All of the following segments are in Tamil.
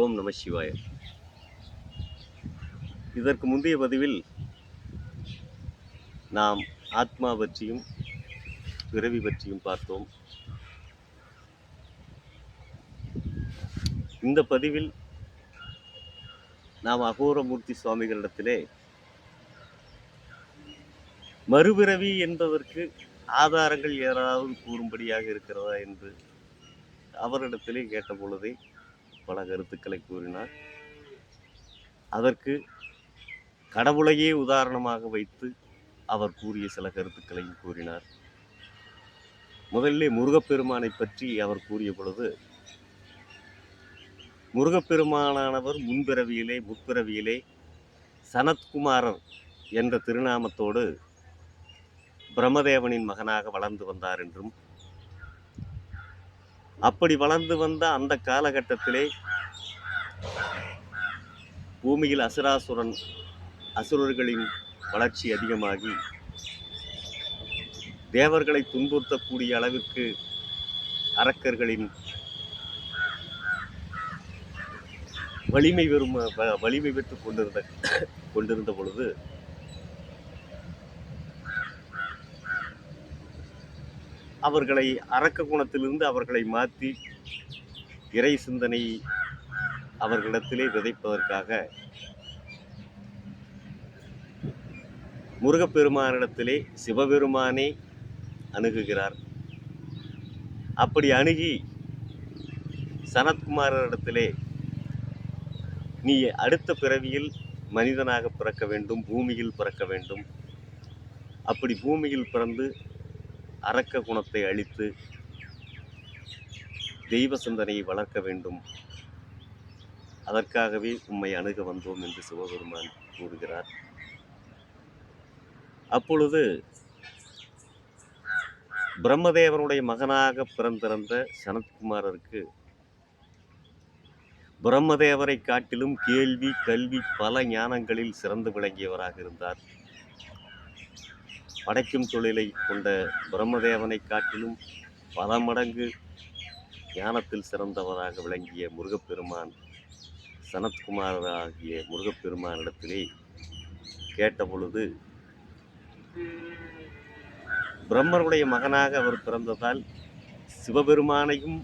ஓம் நம சிவாய. இதற்கு முந்தைய பதிவில் நாம் ஆத்மா பற்றியும் பிறவி பற்றியும் பார்த்தோம். இந்த பதிவில் நாம் அகோரமூர்த்தி சுவாமிகளிடத்திலே மறுபிறவி என்பதற்கு ஆதாரங்கள் ஏதாவது கூறும்படியாக இருக்கிறதா என்று அவரிடத்திலே கேட்ட பொழுதே பல கருத்துக்களை கூறினார். அதற்கு கடவுளையே உதாரணமாக வைத்து அவர் கூறிய சில கருத்துக்களையும் கூறினார். முதலிலே முருகப்பெருமானை பற்றி அவர் கூறிய பொழுது முருகப்பெருமானானவர் முன்பிறவியிலே முற்பிறவியிலே சனத்குமாரர் என்ற திருநாமத்தோடு பிரம்மதேவனின் மகனாக வளர்ந்து வந்தார் என்றும் அப்படி வளர்ந்து வந்த அந்த காலகட்டத்திலே பூமியில் அசுராசுரன் அசுரர்களின் வளர்ச்சி அதிகமாகி தேவர்களை துன்புறுத்தக்கூடிய அளவிற்கு அரக்கர்களின் வலிமை பெறும் வ- வலிமை பெற்று கொண்டிருந்த கொண்டிருந்த பொழுது அவர்களை அரக்க குணத்திலிருந்து அவர்களை மாற்றி இறை சிந்தனை அவர்களிடத்திலே விதைப்பதற்காக முருகப்பெருமானிடத்திலே சிவபெருமானே அணுகுகிறார். அப்படி அணுகி சனத்குமாரிடத்திலே நீ அடுத்த பிறவியில் மனிதனாக பிறக்க வேண்டும் பூமியில் பிறக்க வேண்டும். அப்படி பூமியில் பிறந்து அரக்க குணத்தை அழித்து தெய்வ சிந்தனையை வளர்க்க வேண்டும். அதற்காகவே உம்மை அணுக வந்தோம் என்று சிவபெருமான் கூறுகிறார். அப்பொழுது பிரம்மதேவனுடைய மகனாக பிறந்திருந்த சனத்குமாரருக்கு பிரம்மதேவரை காட்டிலும் கேள்வி கல்வி பல ஞானங்களில் சிறந்து விளங்கியவராக இருந்தார். படைக்கும் தொழிலை கொண்ட பிரம்மதேவனை காட்டிலும் பல மடங்கு ஞானத்தில் சிறந்தவராக விளங்கிய முருகப்பெருமான் சனத்குமாரராகிய முருகப்பெருமானிடத்திலே கேட்டபொழுது பிரம்மருடைய மகனாக அவர் பிறந்ததால் சிவபெருமானையும்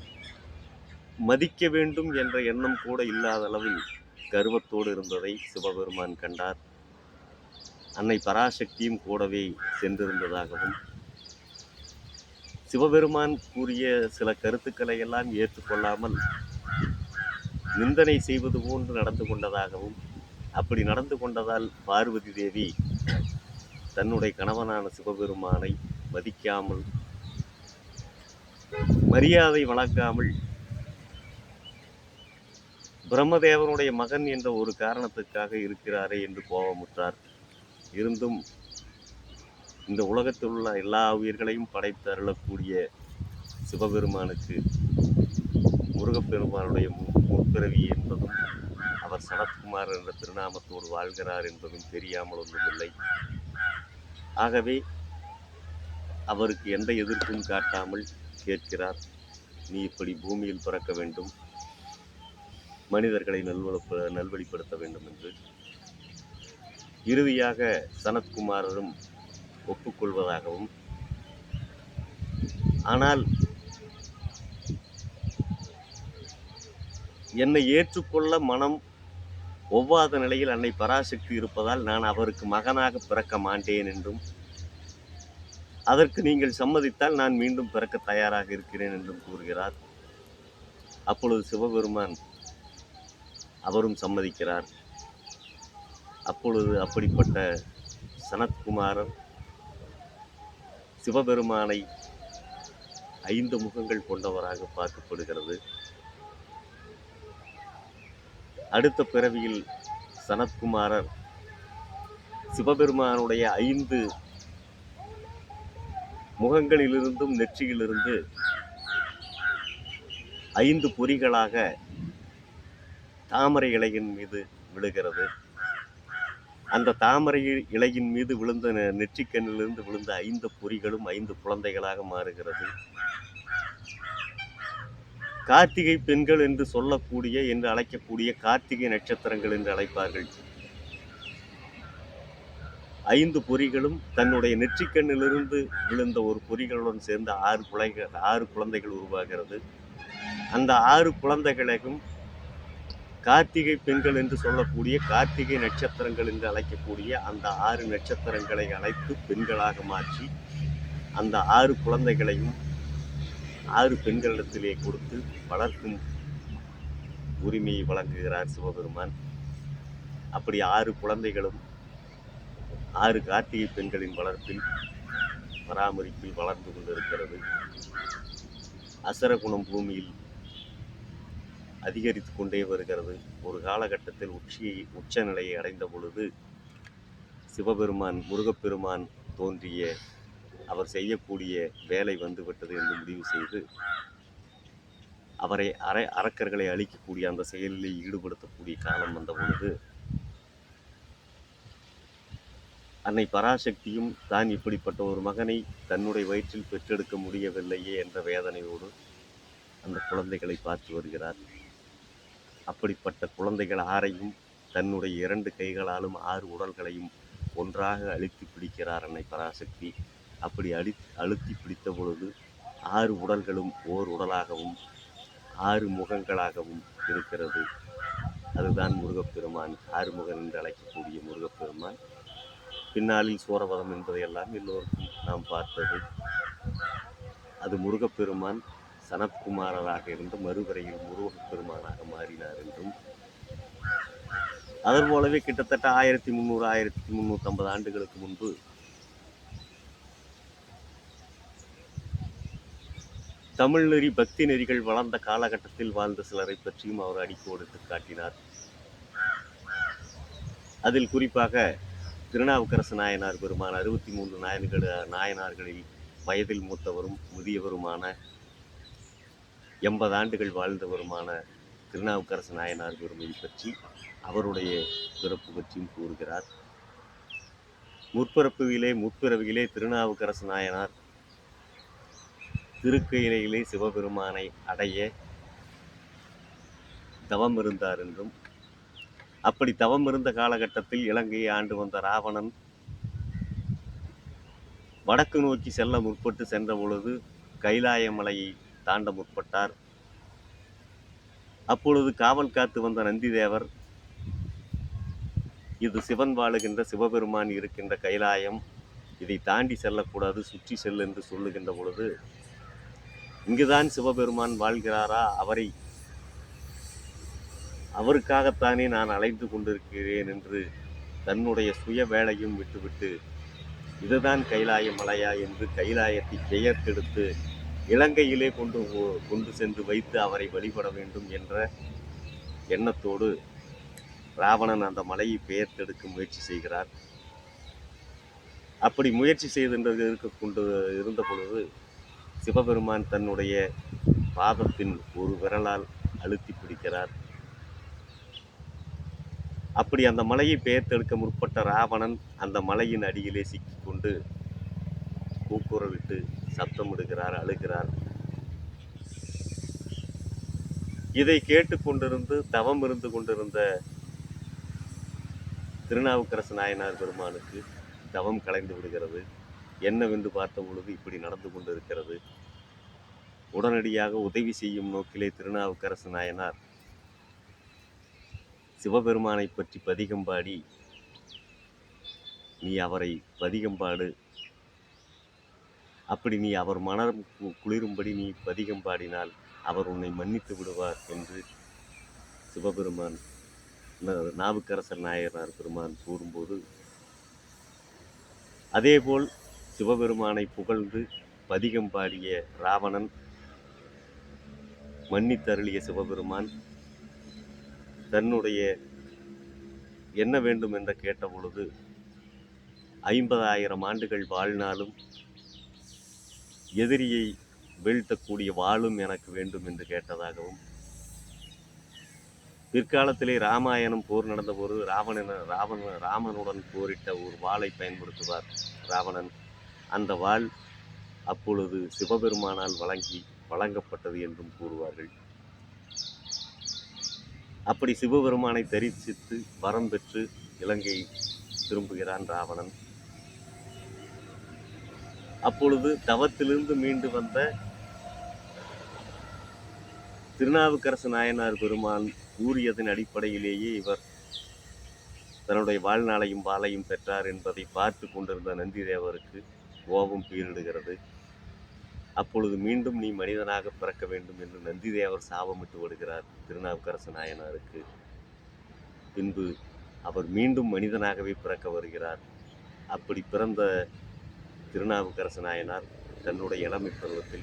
மதிக்க வேண்டும் என்ற எண்ணம் கூட இல்லாத அளவில் கர்வத்தோடு இருந்ததை சிவபெருமான் கண்டார். அன்னை பராசக்தியும் கூடவே சென்றிருந்ததாகவும் சிவபெருமான் கூறிய சில கருத்துக்களை எல்லாம் ஏற்றுக்கொள்ளாமல் நிந்தனை செய்வது போன்று நடந்து கொண்டதாகவும் அப்படி நடந்து கொண்டதால் பார்வதி தேவி தன்னுடைய கணவனான சிவபெருமானை மதிக்காமல் மரியாதை வழங்காமல் பிரம்மதேவனுடைய மகன் என்ற ஒரு காரணத்துக்காக இருக்கிறாரே என்று கோபமுற்றார். இருந்தும் இந்த உலகத்தில் உள்ள எல்லா உயிர்களையும் படைத்து அருளக்கூடிய சிவபெருமானுக்கு முருகப்பெருமானுடைய மு- முற்பிறவி என்பதும் அவர் சனத்குமார் என்ற திருநாமத்தோடு வாழ்கிறார் என்பதும் தெரியாமல் ஒன்றுமில்லை ஆகவே அவருக்கு எந்த எதிர்ப்பும் காட்டாமல் கேட்கிறார் நீ இப்படி பூமியில் பிறக்க வேண்டும் மனிதர்களை நல்வழப்ப நல்வழிப்படுத்த வேண்டும் என்று. இறுதியாக சனத்குமாரரும் ஒப்புக்கொள்வதாகவும். ஆனால் என்னை ஏற்றுக்கொள்ள மனம் ஒவ்வாத நிலையில் அன்னை பராசக்தி இருப்பதால் நான் அவருக்கு மகனாக பிறக்க மாட்டேன் என்றும் அதற்கு நீங்கள் சம்மதித்தால் நான் மீண்டும் பிறக்க தயாராக இருக்கிறேன் என்றும் கூறுகிறார். அப்பொழுது சிவபெருமான் அவரும் சம்மதிக்கிறார். அப்பொழுது அப்படிப்பட்ட சனத்குமாரர் சிவபெருமானை ஐந்து முகங்கள் கொண்டவராக பார்க்கப்படுகிறது. அடுத்த பிறவியில் சனத்குமாரர் சிவபெருமானுடைய ஐந்து முகங்களிலிருந்தும் நெற்றியிலிருந்து ஐந்து பொறிகளாக தாமரை இலையின் மீது விழுகிறது. அந்த தாமரை இலையின் மீது விழுந்த நெ- நெற்றிக்கண்ணிலிருந்து விழுந்த ஐந்து பொறிகளும் ஐந்து குழந்தைகளாக மாறுகிறது. கார்த்திகை பெண்கள் என்று சொல்லக்கூடிய என்று அழைக்கக்கூடிய கார்த்திகை நட்சத்திரங்கள் என்று அழைப்பார்கள். ஐந்து பொறிகளும் தன்னுடைய நெற்றிக்கண்ணிலிருந்து விழுந்த ஒரு பொறிகளுடன் சேர்ந்த ஆறு குழந்தைகள் ஆறு குழந்தைகள் உருவாகிறது. அந்த ஆறு குழந்தைகளையும் கார்த்திகை பெண்கள் என்று சொல்லக்கூடிய கார்த்திகை நட்சத்திரங்கள் என்று அழைக்கக்கூடிய அந்த ஆறு நட்சத்திரங்களை அழைத்து பெண்களாக மாற்றி அந்த ஆறு குழந்தைகளையும் ஆறு பெண்களிடத்திலே கொடுத்து வளர்க்கும் உரிமையை வழங்குகிறார் சிவபெருமான். அப்படி ஆறு குழந்தைகளும் ஆறு கார்த்திகை பெண்களின் வளர்ப்பில் பராமரிப்பில் வளர்ந்து கொண்டிருக்கிறது. அசரகுணம் பூமியில் அதிகரித்து கொண்டே வருகிறது. ஒரு காலகட்டத்தில் உச்சியை உச்ச நிலையை அடைந்த பொழுது சிவபெருமான் முருகப்பெருமான் தோன்றிய அவர் செய்யக்கூடிய வேலை வந்துவிட்டது என்று முடிவு செய்து அவரை அற அரக்கர்களை அழிக்கக்கூடிய அந்த செயலில் ஈடுபடுத்தக்கூடிய காலம் வந்த பொழுது அன்னை பராசக்தியும் தான் இப்படிப்பட்ட ஒரு மகனை தன்னுடைய வயிற்றில் பெற்றெடுக்க முடியவில்லையே என்ற வேதனையோடு அந்த குழந்தைகளை பார்த்து வருகிறார். அப்படிப்பட்ட குழந்தைகள் ஆறையும் தன்னுடைய இரண்டு கைகளாலும் ஆறு உடல்களையும் ஒன்றாக அழுத்தி பிடிக்கிறார் அன்னை பராசக்தி. அப்படி அழி அழுத்தி பிடித்த பொழுது ஆறு உடல்களும் ஓர் உடலாகவும் ஆறு முகங்களாகவும் இருக்கிறது. அதுதான் முருகப்பெருமான் ஆறுமுகன் என்று அழைக்கக்கூடிய முருகப்பெருமான். பின்னாளில் சோரவதம் என்பதையெல்லாம் எல்லோருக்கும் நாம் பார்த்தது. அது முருகப்பெருமான் சனத்குமாரராக இருந்து மறுவரையில் முருகப்பெருமானாக மாறினார் என்றும். அதன் போலவே கிட்டத்தட்ட ஆயிரத்தி முந்நூறு ஆயிரத்தி முந்நூற்றம்பது ஆண்டுகளுக்கு முன்பு தமிழ் நெறி பக்தி நெறிகள் வளர்ந்த காலகட்டத்தில் வாழ்ந்த சிலரை பற்றியும் அவர் அடிக்கோடு காட்டினார். அதில் குறிப்பாக திருநாவுக்கரசு நாயனார் பெருமான் அறுபத்தி மூன்று நாயன்கள் நாயனார்களில் வயதில் மூத்தவரும் முதியவருமான எண்பது ஆண்டுகள் வாழ்ந்தவருமான திருநாவுக்கரசு நாயனார் பெருமையை பற்றி அவருடைய பிறப்பு பற்றியும் கூறுகிறார். முற்பிறப்புவிலே முற்பிறவியிலே திருநாவுக்கரசு நாயனார் திருக்கையிலே சிவபெருமானை அடைய தவம் இருந்தார் என்றும் அப்படி தவம் இருந்த காலகட்டத்தில் இலங்கையை ஆண்டு வந்த ராவணன் வடக்கு நோக்கி செல்ல முற்பட்டு சென்ற பொழுது கைலாய மலையை தாண்ட முற்பட்டார். அப்பொழுது காவல் காத்து வந்த நந்திதேவர் இது சிவன் வாழுகின்ற சிவபெருமான் இருக்கின்ற கைலாயம். இதை தாண்டி செல்லக்கூடாது சுற்றி செல் என்று சொல்லுகின்ற பொழுது இங்குதான் சிவபெருமான் வாழ்கிறாரா? அவரை அவருக்காகத்தானே நான் அலைந்து கொண்டிருக்கிறேன் என்று தன்னுடைய சுய வேலையும் விட்டுவிட்டு இதுதான் கைலாய மலையா? என்று கைலாயத்தை பெயர்த்தெடுத்து இலங்கையிலே கொண்டு கொண்டு சென்று வைத்து அவரை வழிபட வேண்டும் என்ற எண்ணத்தோடு ராவணன் அந்த மலையை பெயர்த்தெடுக்க முயற்சி செய்கிறார். அப்படி முயற்சி செய்து இருக்க கொண்டு இருந்த பொழுது சிவபெருமான் தன்னுடைய பாதத்தின் ஒரு விரலால் அழுத்தி பிடிக்கிறார். அப்படி அந்த மலையை பெயர்த்தெடுக்க முற்பட்ட ராவணன் அந்த மலையின் அடியிலே சிக்கிக்கொண்டு கூக்குரவிட்டு சப்தம் எடுக்கிறார் அழுகிறார். இதை கேட்டுக்கொண்டிருந்து தவம் இருந்து கொண்டிருந்த திருநாவுக்கரசு நாயனார் பெருமானுக்கு தவம் கலைந்து விடுகிறது. என்னவென்று பார்த்த பொழுது இப்படி நடந்து கொண்டிருக்கிறது. உடனடியாக உதவி செய்யும் நோக்கிலே திருநாவுக்கரசு நாயனார் சிவபெருமானை பற்றி பதிகம்பாடி நீ அவரை பதிகம்பாடு அப்படி நீ அவர் மனம் கு- குளிரும்படி நீ பதிகம் பாடினால் அவர் உன்னை மன்னித்து விடுவார் என்று சிவபெருமான் நாவுக்கரசர் நாயனார் பெருமான் கூறும்போது அதேபோல் சிவபெருமானை புகழ்ந்து பதிகம் பாடிய ராவணன் மன்னித்தருளிய சிவபெருமான் தன்னுடைய என்ன வேண்டும் என்று கேட்ட பொழுது ஐம்பதாயிரம் ஆண்டுகள் வாழ்நாளும் எதிரியை வீழ்த்தக்கூடிய வாளும் எனக்கு வேண்டும் என்று கேட்டதாகவும் பிற்காலத்திலே ராமாயணம் போர் நடந்தபோது ராவணன் ராவண ராமனுடன் போரிட்ட ஒரு வாளை பயன்படுத்துவார் ராவணன். அந்த வாள் அப்பொழுது சிவபெருமானால் வழங்கி வழங்கப்பட்டது என்றும் கூறுவார்கள். அப்படி சிவபெருமானை தரிசித்து வரம் பெற்று இலங்கை திரும்புகிறான் ராவணன். அப்பொழுது தவத்திலிருந்து மீண்டு வந்த திருநாவுக்கரசு நாயனார் பெருமான் கூறியதன் அடிப்படையிலேயே இவர் தன்னுடைய வாழ்நாளையும் வாளையும் பெற்றார் என்பதை பார்த்து கொண்டிருந்த நந்திதேவருக்கு கோபம் பீரிடுகிறது. அப்பொழுது மீண்டும் நீ மனிதனாக பிறக்க வேண்டும் என்று நந்திதேவர் சாபமிட்டு விடுகிறார் திருநாவுக்கரசு நாயனாருக்கு. பின்பு அவர் மீண்டும் மனிதனாகவே பிறக்க வருகிறார். அப்படி பிறந்த திருநாவுக்கரசு நாயனார் தன்னுடைய இளமை பருவத்தில்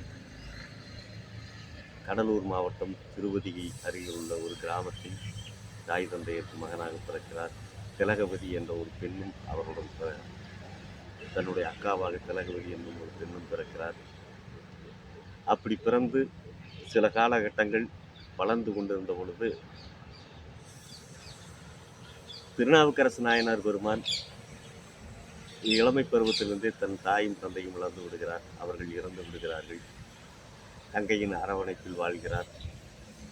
கடலூர் மாவட்டம் திருவதிகை அருகில் உள்ள ஒரு கிராமத்தில் தாய் தந்தையருக்கு மகனாக பிறக்கிறார். திலகவதி என்ற ஒரு பெண்ணும் அவருடன் பிற- தன்னுடைய அக்காவாக திலகவதி என்னும் ஒரு பெண்ணும் பிறக்கிறார். அப்படி பிறந்து சில காலகட்டங்கள் வளர்ந்து கொண்டிருந்த பொழுது திருநாவுக்கரசு நாயனார் பெருமான் இளமை பருவத்திலிருந்தே தன் தாயும் தந்தையும் வளர்ந்து விடுகிறார். அவர்கள் இறந்து விடுகிறார்கள். தங்கையின் அரவணைப்பில் வாழ்கிறார்.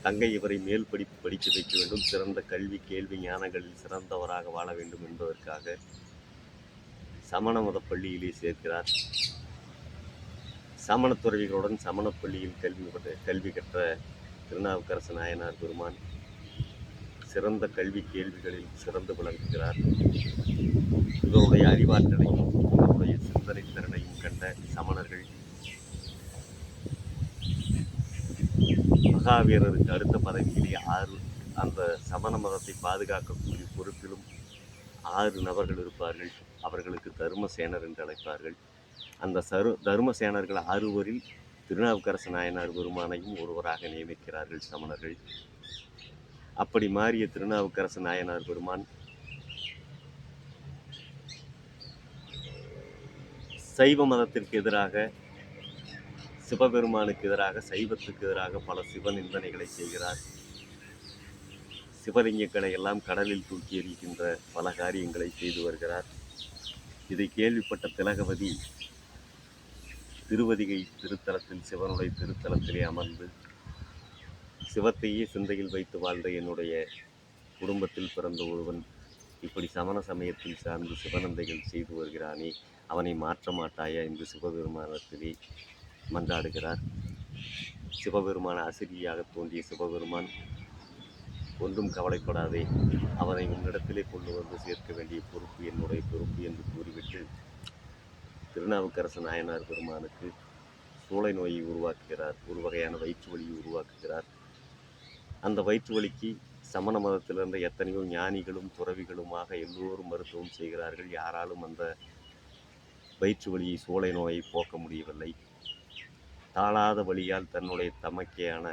தங்கை இவரை மேல் படிப்பு படிக்க வைக்க வேண்டும். சிறந்த கல்வி கேள்வி ஞானங்களில் சிறந்தவராக வாழ வேண்டும் என்பதற்காக சமண மத பள்ளியிலே சேர்க்கிறார். சமண துறவிகளுடன் சமண பள்ளியில் கல்வி கல்வி கற்ற திருநாவுக்கரசு நாயனார் பெருமான் சிறந்த கல்வி கேள்விகளில் சிறந்து விளங்குகிறார். இவருடைய அறிவாற்றலையும் இவருடைய சிந்தனை திறனையும் கண்ட சமணர்கள் மகாவீரருக்கு அடுத்த பதவியிலே ஆறு அந்த சமண மதத்தை பாதுகாக்கக்கூடிய பொறுப்பிலும் ஆறு நபர்கள் இருப்பார்கள். அவர்களுக்கு தர்மசேனர் என்று அழைப்பார்கள். அந்த சரு தர்மசேனர்கள் ஆறுவரில் திருநாவுக்கரசு நாயனார் பெருமானையும் ஒருவராக நியமிக்கிறார்கள் சமணர்கள். அப்படி மாறிய திருநாவுக்கரசு நாயனார் பெருமான் சைவ மதத்திற்கு எதிராக சிவபெருமானுக்கு எதிராக சைவத்துக்கு எதிராக பல சிவ நிந்தனைகளை செய்கிறார். சிவலிங்கங்களை எல்லாம் கடலில் தூக்கி எறிகின்ற பல காரியங்களை செய்து வருகிறார். இதை கேள்விப்பட்ட திலகவதி திருவதிகை திருத்தலத்தில் சிவனுடைய திருத்தலத்திலே அமர்ந்து சிவத்தையே சிந்தையில் வைத்து வாழ்ந்த என்னுடைய குடும்பத்தில் பிறந்த ஒருவன் இப்படி சமண சமயத்தில் சார்ந்து சிவநந்தைகள் செய்து வருகிறானே அவனை மாற்ற மாட்டாயா என்று சிவபெருமானத்திலே மன்றாடுகிறார். சிவபெருமான அசிரியாக தோன்றிய சிவபெருமான் ஒன்றும் கவலைப்படாதே அவனை உன்னிடத்திலே கொண்டு வந்து சேர்க்க வேண்டிய பொறுப்பு என்னுடைய பொறுப்பு என்று கூறிவிட்டு திருநாவுக்கரசு நாயனார் பெருமானுக்கு சூளை நோயை உருவாக்குகிறார். ஒரு வகையான வயிற்று வலியை உருவாக்குகிறார். அந்த வயிற்று வலிக்கு சமண மதத்திலிருந்த எத்தனையோ ஞானிகளும் துறவிகளுமாக எல்லோரும் மருத்துவம் செய்கிறார்கள். யாராலும் அந்த வயிற்று வலியை சோலை நோயை போக்க முடியவில்லை. தாழாத வழியால் தன்னுடைய தமக்கையான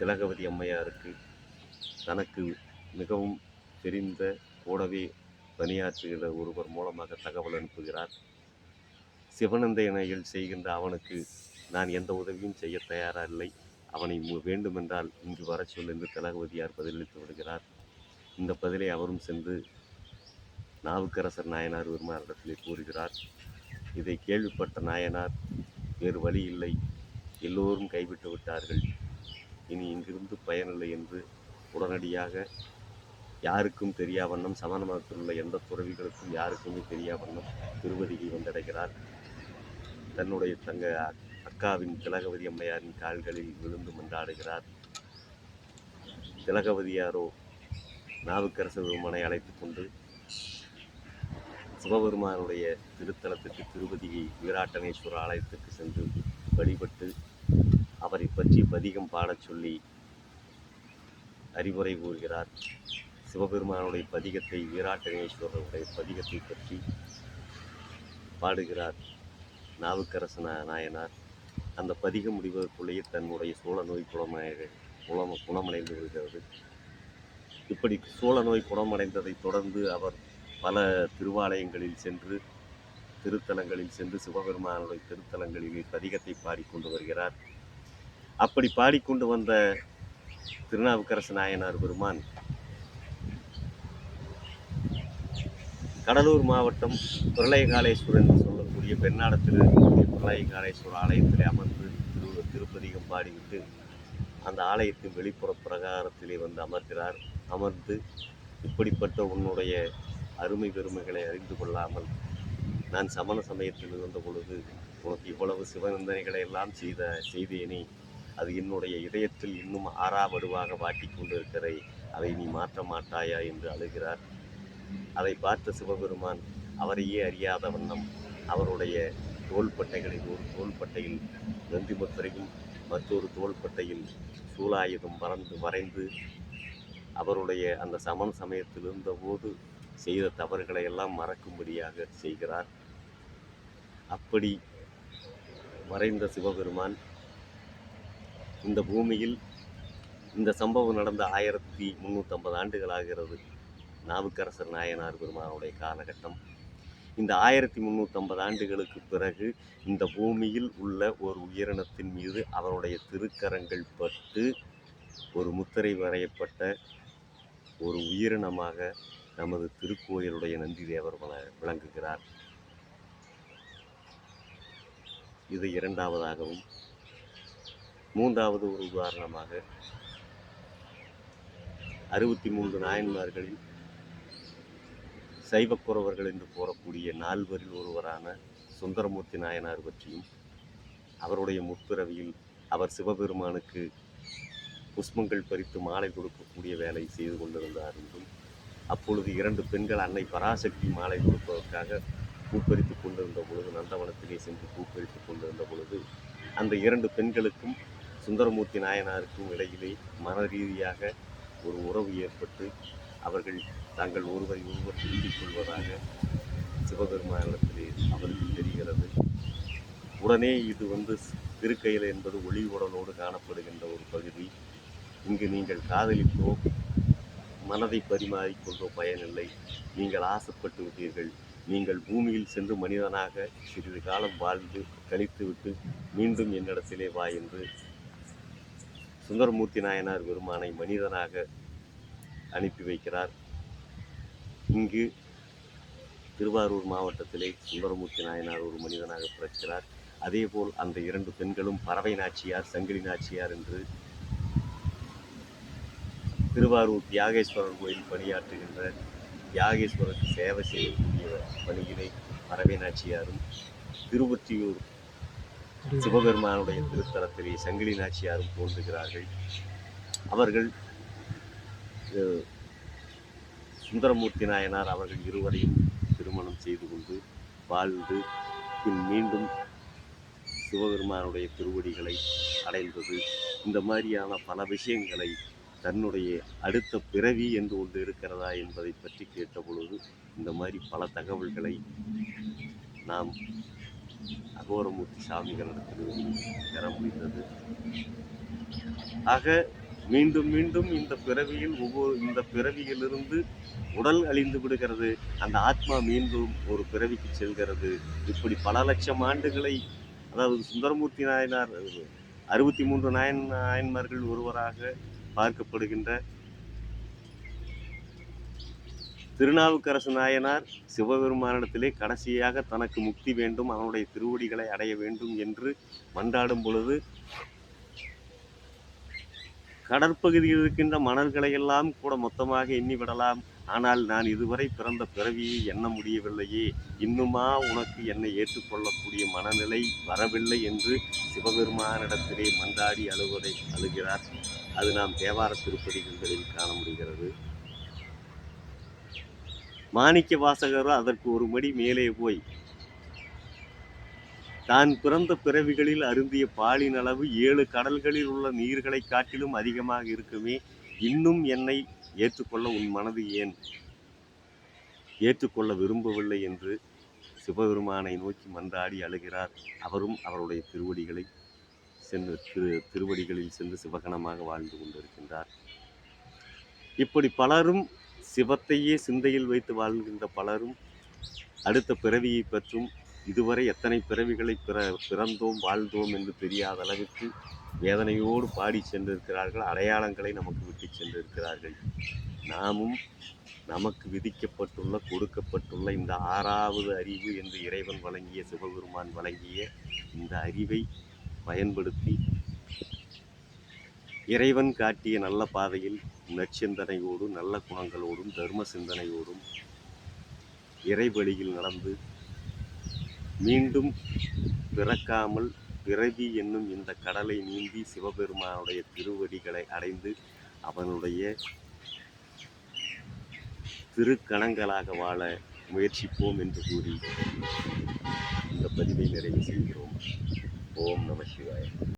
திலகவதி அம்மையாருக்கு தனக்கு மிகவும் தெரிந்த கூடவே பணியாற்றுகிற ஒருவர் மூலமாக தகவல் அனுப்புகிறார். சிவனந்தையனையில் செய்கின்ற அவனுக்கு நான் எந்த உதவியும் செய்ய தயாராக இல்லை. அவனை வேண்டுமென்றால் இங்கு வர சொல் என்று திலகவதியார் பதிலளித்து விடுகிறார். இந்த பதிலை அவரும் சென்று நாவுக்கரசர் நாயனார் பெருமானிடத்திலே கூறுகிறார். இதை கேள்விப்பட்ட நாயனார் வேறு வழி இல்லை. எல்லோரும் கைவிட்டு விட்டார்கள். இனி இங்கிருந்து பயனில்லை என்று உடனடியாக யாருக்கும் தெரியா வண்ணம் சமண மதத்தில் உள்ள எந்த துறவிகளுக்கும் யாருக்குமே தெரியா வண்ணம் திருவதிகை வந்தடைகிறார். தன்னுடைய தங்க அக்காவின் திலகவதி அம்மையாரின் கால்களில் விழுந்து மன்றாடுகிறார். திலகவதியாரோ நாவுக்கரசு பெருமனை அழைத்து கொண்டு சிவபெருமானுடைய திருத்தலத்துக்கு திருப்பதியை வீராட்டனேஸ்வர ஆலயத்துக்கு சென்று வழிபட்டு அவரை பற்றி பதிகம் பாடச் சொல்லி அறிவுரை கூறுகிறார். சிவபெருமானுடைய பதிகத்தை வீராட்டனேஸ்வரருடைய பதிகத்தை பற்றி பாடுகிறார் நாவுக்கரசு நாயனார். அந்த பதிகம் முடிவதற்குள்ளேயே தன்னுடைய சோழ நோய் குணமாக குணம் குணமடைந்து விடுகிறது. இப்படி சோழ நோய் குணமடைந்ததை தொடர்ந்து அவர் பல திருவாலயங்களில் சென்று திருத்தலங்களில் சென்று சிவபெருமானுடைய திருத்தலங்களிலே பதிகத்தை பாடிக்கொண்டு வருகிறார். அப்படி பாடிக்கொண்டு வந்த திருநாவுக்கரசு நாயனார் பெருமான் கடலூர் மாவட்டம் பிரளயகாலேஸ்வரர் என்று சொல்லக்கூடிய பெண்ணாடத்தில் இருக்கக்கூடிய பிரளயகாலேஸ்வரர் ஆலயத்திலே அமர்ந்து திரு திருப்பதிகம் பாடிவிட்டு அந்த ஆலயத்தின் வெளிப்புற பிரகாரத்திலே வந்து அமர்கிறார். அமர்ந்து இப்படிப்பட்ட உன்னுடைய அருமை பெருமைகளை அறிந்து கொள்ளாமல் நான் சமண சமயத்தில் இருந்த பொழுது உனக்கு இவ்வளவு சிவநிந்தனைகளை எல்லாம் செய்த செய்தேனே. அது என்னுடைய இதயத்தில் இன்னும் ஆறாவடுவாக வாட்டிக் கொண்டிருக்கிறே அதை நீ மாற்ற மாட்டாயா என்று அழுகிறார். அதை பார்த்த சிவபெருமான் அவரையே அறியாத வண்ணம் அவருடைய தோள்பட்டைகளில் ஒரு தோள்பட்டையில் நந்தி முத்திரையும் மற்றொரு தோள்பட்டையில் சூலாயுதம் மறந்து மறைந்து அவருடைய அந்த சமண சமயத்தில் இருந்தபோது செய்த தவறுகளை எல்லாம் மறக்கும்படியாக செய்கிறார். அப்படி மறைந்த சிவபெருமான் இந்த பூமியில் இந்த சம்பவம் நடந்த ஆயிரத்தி முந்நூற்றம்பது ஆண்டுகள் ஆகிறது. நாவுக்கரசர் நாயனார் பெருமானுடைய காலகட்டம். இந்த ஆயிரத்தி முந்நூற்றம்பது ஆண்டுகளுக்கு பிறகு இந்த பூமியில் உள்ள ஒரு உயிரினத்தின் மீது அவருடைய திருக்கரங்கள் பட்டு ஒரு முத்திரை வரையப்பட்ட ஒரு உயிரினமாக நமது திருக்கோயிலுடைய நந்தி தேவர் வள- விளங்குகிறார். இது இரண்டாவதாகவும் மூன்றாவது ஒரு உதாரணமாக அறுபத்தி மூன்று நாயன்மார்களில் சைவக்குறவர்கள் என்று கூறக்கூடிய நால்வரில் ஒருவரான சுந்தரமூர்த்தி நாயனார் பற்றியும் அவருடைய முற்பிறவியில் அவர் சிவபெருமானுக்கு புஷ்பங்கள் பறித்து மாலை கொடுக்கக்கூடிய வேலை செய்து கொண்டிருந்தார் என்றும் அப்பொழுது இரண்டு பெண்கள் அன்னை பராசக்தி மாலை கொடுப்பதற்காக பூப்பறித்து கொண்டிருந்த பொழுது நந்தவனத்திலே சென்று பூப்பறித்து கொண்டிருந்த பொழுது அந்த இரண்டு பெண்களுக்கும் சுந்தரமூர்த்தி நாயனாருக்கும் இடையிலே மன ரீதியாக ஒரு உறவு ஏற்பட்டு அவர்கள் தாங்கள் ஒருவரை ஒருவர் திரும்பிக் கொள்வதாக சிவபெருமானிடத்திலே அவருக்கு தெரிகிறது. உடனே இது வந்து திருக்கையில் என்பது ஒளி உடலோடு காணப்படுகின்ற ஒரு பகுதி. இங்கு நீங்கள் காதலித்தோ மனதை பரிமாறிக்கொண்டோ பயனில்லை. நீங்கள் ஆசைப்பட்டு விட்டீர்கள் நீங்கள் பூமியில் சென்று மனிதனாக சிறிது காலம் வாழ்ந்து கழித்துவிட்டு மீண்டும் என்னிடத்திலே வா என்று சுந்தரமூர்த்தி நாயனார் பெருமானை மனிதனாக அனுப்பி வைக்கிறார். இங்கு திருவாரூர் மாவட்டத்திலே சுந்தரமூர்த்தி நாயனார் ஒரு மனிதனாக பிறக்கிறார். அதேபோல் அந்த இரண்டு பெண்களும் பறவை நாச்சியார் சங்கிலி நாச்சியார் என்று திருவாரூர் தியாகேஸ்வரர் கோயில் பணியாற்றுகின்ற தியாகேஸ்வரருக்கு சேவை செய்யக்கூடிய பணியினை பறவை நாச்சியாரும் திருவொற்றியூர் சிவபெருமானுடைய திருத்தலத்திலே சங்கிலி நாச்சியாரும் தோன்றுகிறார்கள். அவர்கள் சுந்தரமூர்த்தி நாயனார் அவர்கள் இருவரையும் திருமணம் செய்து கொண்டு வாழ்ந்து பின் மீண்டும் சிவபெருமானுடைய திருவடிகளை அடைந்தது. இந்த மாதிரியான பல விஷயங்களை தன்னுடைய அடுத்த பிறவி என்று ஒன்று இருக்கிறதா என்பதை பற்றி கேட்ட பொழுது இந்த மாதிரி பல தகவல்களை நாம் அகோரமூர்த்தி சாமிகளிடத்திலிருந்து பெற முடிந்தது. ஆக மீண்டும் மீண்டும் இந்த பிறவியில் ஒவ்வொரு இந்த பிறவியிலிருந்து உடல் அழிந்து விடுகிறது. அந்த ஆத்மா மீண்டும் ஒரு பிறவிக்கு செல்கிறது. இப்படி பல லட்சம் ஆண்டுகளை அதாவது சுந்தரமூர்த்தி நாயனார் அறுபத்தி மூன்று நாயன் நாயன்மார்கள் ஒருவராக பார்க்கப்படுகின்ற திருநாவுக்கரசு நாயனார் சிவபெருமானிடத்திலே கடைசியாக தனக்கு முக்தி வேண்டும் அவனுடைய திருவடிகளை அடைய வேண்டும் என்று மன்றாடும் பொழுது கடற்பகுதியில் இருக்கின்ற மணல்களை எல்லாம் கூட மொத்தமாக எண்ணிவிடலாம். ஆனால் நான் இதுவரை பிறந்த பிறவியை எண்ண முடியவில்லையே. இன்னுமா உனக்கு என்னை ஏற்றுக்கொள்ளக்கூடிய மனநிலை வரவில்லை என்று சிவபெருமானிடத்திலே மன்றாடி அழுவதை அழுகிறார். அது நாம் தேவார திருப்பதிகளில் காண முடிகிறது. மாணிக்க வாசகரோ அதற்கு ஒரு மடி மேலே போய் தான் பிறந்த பிறவிகளில் அருந்திய பாலின் அளவு ஏழு கடல்களில் உள்ள நீர்களை காட்டிலும் அதிகமாக இருக்குமே. இன்னும் என்னை ஏற்றுக்கொள்ள உன் மனது ஏன்? ஏற்றுக்கொள்ள விரும்பவில்லை என்று சிவபெருமானை நோக்கி மன்றாடி அழுகிறார். அவரும் அவருடைய திருவடிகளை சென்று திரு திருவடிகளில் சென்று சிவகணமாக வாழ்ந்து கொண்டிருக்கின்றார். இப்படி பலரும் சிவத்தையே சிந்தையில் வைத்து வாழ்கின்ற பலரும் அடுத்த பிறவியை பற்றும் இதுவரை எத்தனை பிறவிகளை பிற பிறந்தோம் வாழ்ந்தோம் என்று தெரியாத அளவிற்கு வேதனையோடு பாடி சென்றிருக்கிறார்கள் அடையாளங்களை நமக்கு விட்டு சென்றிருக்கிறார்கள். நாமும் நமக்கு விதிக்கப்பட்டுள்ள கொடுக்கப்பட்டுள்ள இந்த ஆறாவது அறிவு என்று இறைவன் வழங்கிய சிவபெருமான் வழங்கிய இந்த அறிவை பயன்படுத்தி இறைவன் காட்டிய நல்ல பாதையில் நற்சிந்தனையோடும் நல்ல குணங்களோடும் தர்ம சிந்தனையோடும் இறைவழியில் நடந்து மீண்டும் பிறக்காமல் பிறவி என்னும் இந்த கடலை நீந்தி சிவபெருமானுடைய திருவடிகளை அடைந்து அவனுடைய திருக்கணங்களாக வாழ முயற்சிப்போம் என்று கூறி இந்த பதிவை நிறைவு செய்கிறோம். ஓம் நம சிவாய.